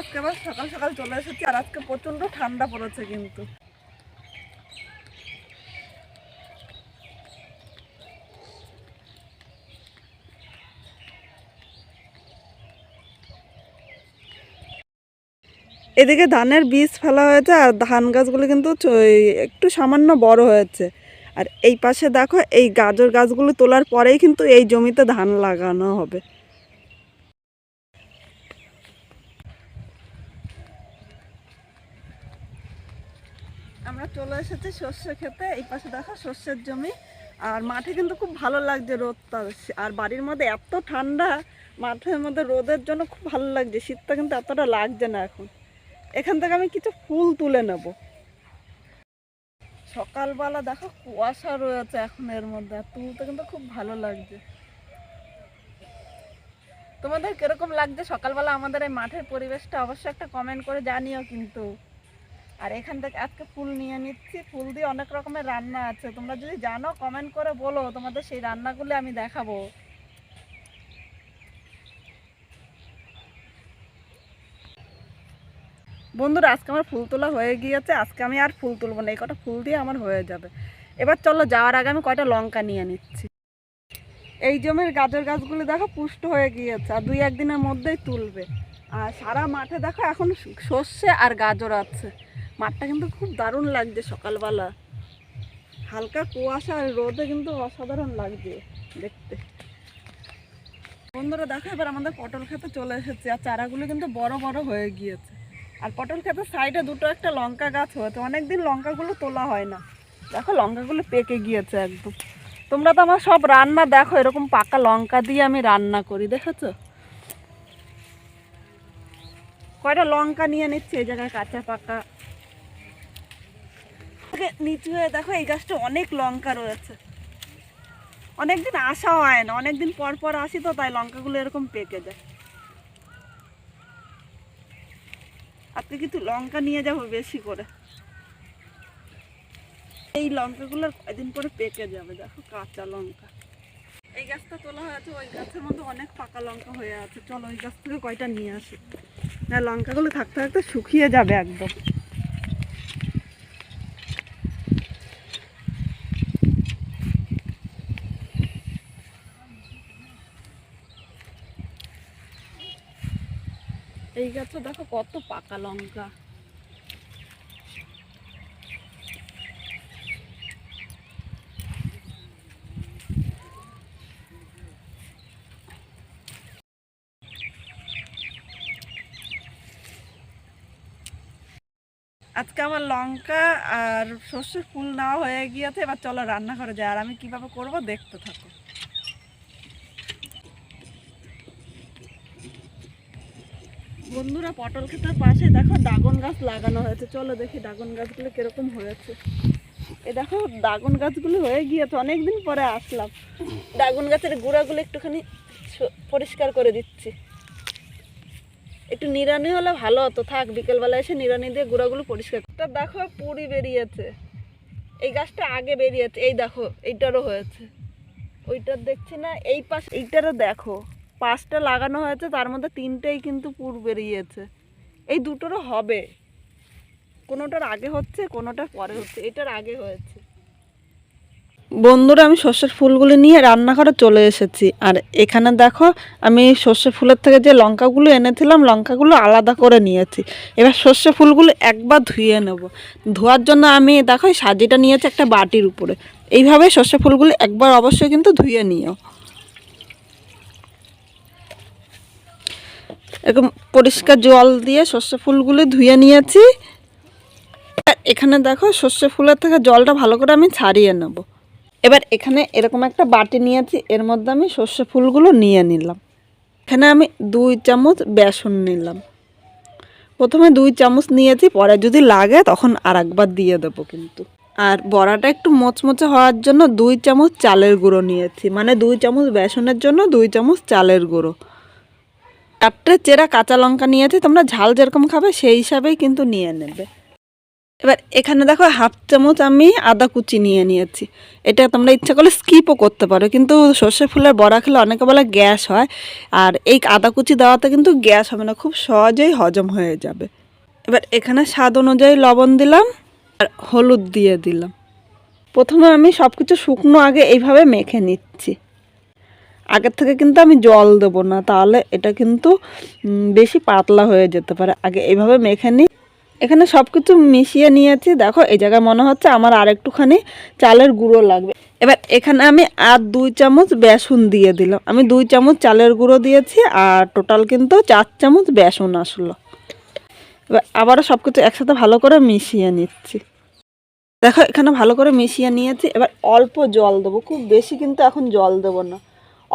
আজকে আবার সকাল সকাল চলে এসেছি আর আজকে প্রচণ্ড ঠান্ডা পড়েছে কিন্তু। এদিকে ধানের বীজ ফেলা হয়েছে আর ধান গাছগুলো কিন্তু একটু সামান্য বড় হয়েছে। আর এই পাশে দেখো, এই গাজর গাছগুলো তোলার পরেই কিন্তু এই জমিতে ধান লাগানো হবে আমরা চলে এসেছি সর্ষে খেতে, এই পাশে দেখো সর্ষের জমি। আর মাঠে কিন্তু খুব ভালো লাগছে রোদটা আর বাড়ির মধ্যে এত ঠান্ডা, মাঠের মধ্যে রোদের জন্য খুব ভালো লাগছে, শীতটা কিন্তু এতটা লাগছে না এখন। এখান থেকে আমি কিছু ফুল তুলে নেব। সকালবেলা দেখো কুয়াশা রয়েছে এখন এর মধ্যে, আর তুলতে কিন্তু খুব ভালো লাগছে। তোমাদের কীরকম লাগছে সকালবেলা আমাদের এই মাঠের পরিবেশটা? অবশ্যই একটা কমেন্ট করে জানিও কিন্তু। আর এখান থেকে আজকে ফুল নিয়ে নিচ্ছি। ফুল দিয়ে অনেক রকমের রান্না আছে। তোমরা যদি জানো কমেন্ট করে বলো, তোমাদের সেই রান্নাগুলো আমি দেখাবো। বন্ধুরা, আজকে আমার ফুল তোলা হয়ে গিয়েছে। আজকে আমি আর ফুল তুলবো না, এই কটা ফুল দিয়ে আমার হয়ে যাবে। এবার চলো, যাওয়ার আগে আমি কয়টা লঙ্কা নিয়ে নিচ্ছি। এই জমির গাজর গাছগুলো দেখো পুষ্ট হয়ে গিয়েছে, আর দুই একদিনের মধ্যেই তুলবে। আর সারা মাঠে দেখো এখন সর্ষে আর গাজর আছে। মাঠটা কিন্তু খুব দারুণ লাগছে সকালবেলা। হালকা কুয়াশা আর রোদে কিন্তু অসাধারণ লাগছে দেখতে। বন্ধুরা, দেখো, এবার আমাদের পটল খেতে চলে এসেছে আর চারাগুলো কিন্তু বড় বড় হয়ে গিয়েছে। আর পটল ক্ষেতের সাইডে দুটো একটা লঙ্কা গাছ হয়েছে। অনেকদিন লঙ্কাগুলো তোলা হয় না। দেখো, লঙ্কাগুলো পেকে গিয়েছে একদম। তোমরা তো আমার সব রান্না দেখো, এরকম পাকা লঙ্কা দিয়ে আমি রান্না করি, দেখেছ? কয়টা লঙ্কা নিয়ে নিচ্ছে? এই জায়গায় কাঁচা পাকা নিচু হয়ে দেখো, এই গাছটা অনেক লঙ্কা রয়েছে। অনেকদিন আসা হয় না, অনেকদিন পর পর আসি তো, তাই লঙ্কাগুলো এরকম পেকে যায়। আজকে কিন্তু লঙ্কা নিয়ে যাব বেশি করে। এই লঙ্কাগুলো কয়দিন পরে পেকে যাবে, দেখো কাঁচা লঙ্কা। এই গাছটা তোলা হয়েছে, ওই গাছের মধ্যে অনেক পাকা লঙ্কা হয়ে আছে। চলো ওই গাছ থেকে কয়টা নিয়ে আসি। না, লঙ্কাগুলো থাকতে থাকতে শুকিয়ে যাবে একদম। এই গাছে দেখো কত পাকা লঙ্কা। আজকে আমার লঙ্কা আর সর্ষের ফুল নেওয়া হয়ে গিয়েছে, এবার চলো রান্না করে যায় আর আমি কীভাবে করব দেখতে থাকো। বন্ধুরা পটল ক্ষেতের পাশে দেখো ড্রাগন গাছ লাগানো হয়েছে। চলো দেখি ড্রাগন গাছগুলো কীরকম হয়েছে। এ দেখো ড্রাগন গাছগুলো হয়ে গিয়েছে অনেকদিন পরে আসলাম। ড্রাগন গাছের গোড়াগুলো একটুখানি পরিষ্কার করে দিচ্ছি। একটু নিরানি হলে ভালো হতো। থাক, বিকেলবেলা এসে নিরানি দিয়ে গোড়াগুলো পরিষ্কার তা দেখো, পুরি বেরিয়েছে। এই গাছটা আগে বেরিয়েছে। এই দেখো, এইটারও হয়েছে। ওইটার দেখছি না, এই পাশ এইটারও দেখো। পাঁচটা লাগানো হয়েছে, তার মধ্যে তিনটেই কিন্তু পুর বেরিয়েছে। এই দুটোরও হবে। কোনোটার আগে হচ্ছে, কোনোটার পরে হচ্ছে, এটার আগে হয়েছে। বন্ধুরা, আমি সর্ষের ফুলগুলো নিয়ে রান্নাঘরে চলে এসেছি। আর এখানে দেখো, আমি সর্ষে ফুলের থেকে যে লঙ্কাগুলো এনেছিলাম, লঙ্কাগুলো আলাদা করে নিয়েছি। এবার সর্ষে ফুলগুলো একবার ধুয়ে নেব। ধোয়ার জন্য আমি, দেখো সাজিটা নিয়েছি একটা বাটির উপরে। এইভাবে সর্ষে ফুলগুলো একবার অবশ্যই কিন্তু ধুয়ে নিও। এরকম পরিষ্কার জল দিয়ে সর্ষে ফুলগুলো ধুয়ে নিয়েছি। এখানে দেখো সর্ষে ফুলের থেকে জলটা ভালো করে আমি ছাড়িয়ে নেব। এবার এখানে এরকম একটা বাটি নিয়েছি, এর মধ্যে আমি সর্ষে ফুলগুলো নিয়ে নিলাম। এখানে আমি দুই চামচ বেসন নিলাম। প্রথমে দুই চামচ নিয়েছি, পরে যদি লাগে তখন আর একবার দিয়ে দেবো কিন্তু। আর বড়াটা একটু মচমচে হওয়ার জন্য দুই চামচ চালের গুঁড়ো নিয়েছি মানে দুই চামচ বেসনের জন্য দুই চামচ চালের গুঁড়ো। চারটে চেরা কাঁচা লঙ্কা নিয়েছি, তোমরা ঝাল যেরকম খাবে, সেই হিসাবেই কিন্তু নিয়ে নেবে। এবার এখানে দেখো হাফ চামচ আমি আদা কুচি নিয়ে নিয়েছি। এটা তোমরা ইচ্ছা করলে স্কিপও করতে পারো, কিন্তু সর্ষে ফুলের বড়া খেলে অনেকে বলে গ্যাস হয়, আর এই আদা কুচি দেওয়াতে কিন্তু গ্যাস হবে না, খুব সহজেই হজম হয়ে যাবে। এবার এখানে স্বাদ অনুযায়ী লবণ দিলাম, আর হলুদ দিয়ে দিলাম। প্রথমে আমি সব কিছু শুকনো আগে এইভাবে মেখে নিচ্ছি। আগের থেকে কিন্তু আমি জল দেবো না, তাহলে এটা কিন্তু বেশি পাতলা হয়ে যেতে পারে। আগে এইভাবে মেখে নিই। এখানে সব কিছু মিশিয়ে নিয়েছি। দেখো, এই জায়গায় মনে হচ্ছে আমার আর একটুখানি চালের গুঁড়ো লাগবে। এবার এখানে আমি আর দুই চামচ বেসন দিয়ে দিলাম। আমি দুই চামচ চালের গুঁড়ো দিয়েছি আর টোটাল কিন্তু চার চামচ বেসন আসলো। এবার আবারও সব কিছু একসাথে ভালো করে মিশিয়ে নিচ্ছি। দেখো, এখানে ভালো করে মিশিয়ে নিয়েছি। এবার অল্প জল দেবো। খুব বেশি কিন্তু এখন জল দেবো না।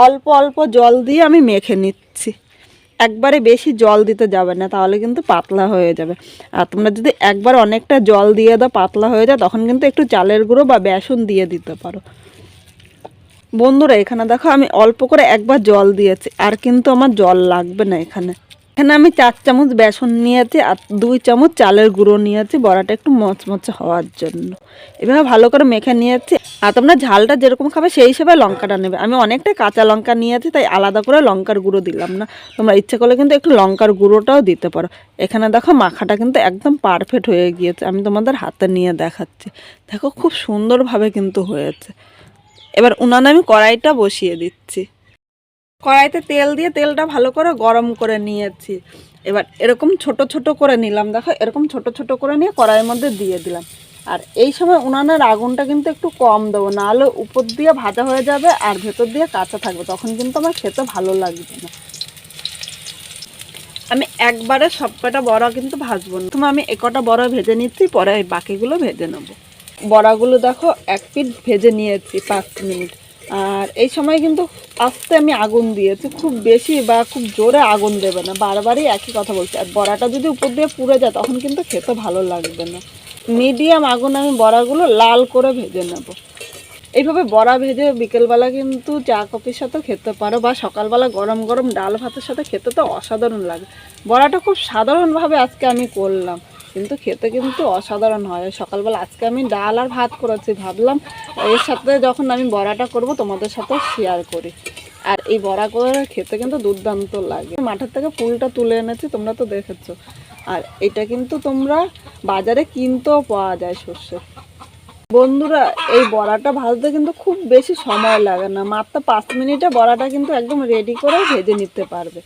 অল্প অল্প জল দিয়ে আমি মেখে নিচ্ছি। একবারে বেশি জল দিতে যাবে না, তাহলে কিন্তু পাতলা হয়ে যাবে। আর তোমরা যদি একবার অনেকটা জল দিয়ে দাও, পাতলা হয়ে যায়, তখন কিন্তু একটু চালের গুঁড়ো বা বেসন দিয়ে দিতে পারো। বন্ধুরা, এখানে দেখো আমি অল্প করে একবার জল দিয়েছি, আর কিন্তু আমার জল লাগবে না এখানে। এখানে আমি চার চামচ বেসন নিয়েছি, আর দুই চামচ চালের গুঁড়ো নিয়েছি, বড়াটা একটু মচমচে হওয়ার জন্য। এভাবে ভালো করে মেখে নিয়েছি আর তোমরা ঝালটা যেরকম খাবে সেই হিসেবে লঙ্কাটা নেবে। আমি অনেকটা কাঁচা লঙ্কা নিয়েছি, তাই আলাদা করে লঙ্কার গুঁড়ো দিলাম না। তোমরা ইচ্ছে করলে কিন্তু একটু লঙ্কার গুঁড়োটাও দিতে পারো। এখানে দেখো মাখাটা কিন্তু একদম পারফেক্ট হয়ে গিয়েছে। আমি তোমাদের হাতে নিয়ে দেখাচ্ছি। দেখো খুব সুন্দরভাবে কিন্তু হয়েছে। এবার উনানে আমি কড়াইটা বসিয়ে দিচ্ছি। কড়াইতে তেল দিয়ে তেলটা ভালো করে গরম করে নিয়েছি। এবার এরকম ছোট ছোট করে নিলাম। দেখো এরকম ছোট ছোট করে নিয়ে কড়াইয়ের মধ্যে দিয়ে দিলাম। আর এই সময় উনানের আগুনটা কিন্তু একটু কম দেবো, নাহলে উপর দিয়ে ভাজা হয়ে যাবে আর ভেতর দিয়ে কাঁচা থাকবে, তখন কিন্তু আমার খেতে ভালো লাগবে না। আমি একবারে সব কটা বড়া কিন্তু ভাজবো না। তুমি আমি একটা বড়া ভেজে নিচ্ছি, পরে বাকিগুলো ভেজে নেব। বড়াগুলো দেখো, এক পিঠ ভেজে নিয়েছি পাঁচ মিনিট। আর এই সময় কিন্তু আস্তে আমি আগুন দিয়েছি, খুব বেশি বা খুব জোরে আগুন দেবে না, বারবারই একই কথা বলছি। আর বড়াটা যদি উপর দিয়ে পুড়ে যায়, তখন কিন্তু খেতে ভালো লাগবে না। মিডিয়াম আগুন আমি বড়াগুলো লাল করে ভেজে নেব। এইভাবে বড়া ভেজে বিকেলবেলা কিন্তু চা কফির সাথে খেতে পারো বা সকালবেলা গরম গরম ডাল ভাতের সাথে খেতে তো অসাধারণ লাগে। বড়াটা খুব সাধারণভাবে আজকে আমি করলাম, কিন্তু খেতে কিন্তু অসাধারণ হয়। সকালবেলা আজকে আমি ডাল আর ভাত করেছি ভাবলাম, এর সাথে যখন আমি বড়াটা করব তোমাদের সাথে শেয়ার করি। আর এই বড়া করে খেতে কিন্তু দুর্দান্ত লাগে। মাঠের থেকে ফুলটা তুলে এনেছি, তোমরা তো দেখেছ। আর এটা কিন্তু তোমরা বাজারে কিনতেও পাওয়া যায় সর্ষে। বন্ধুরা, এই বড়াটা ভাজতে কিন্তু খুব বেশি সময় লাগে না। মাত্র পাঁচ মিনিটে বড়াটা কিন্তু একদম রেডি করে ভেজে নিতে পারবে।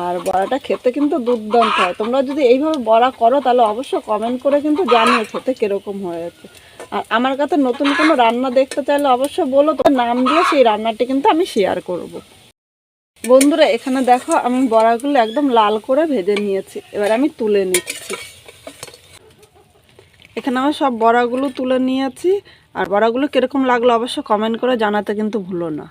আর বড়াটা খেতে কিন্তু দুর্দান্ত হয়। তোমরা যদি এইভাবে বড়া করো, তাহলে অবশ্যই কমেন্ট করে কিন্তু জানিও খেতে কীরকম হয়েছে। আর আমার কাছে নতুন কোনো রান্না দেখতে চাইলে অবশ্যই বলো। তো নাম দিয়ে সেই রান্নাটি কিন্তু আমি শেয়ার করব। বন্ধুরা, এখানে দেখো আমি বড়াগুলো একদম লাল করে ভেজে নিয়েছি। এবার আমি তুলে নিচ্ছি। এখানে আমার সব বড়াগুলো তুলে নিয়েছি। আর বড়াগুলো কীরকম লাগল অবশ্য কমেন্ট করে জানাতে কিন্তু ভুলো না।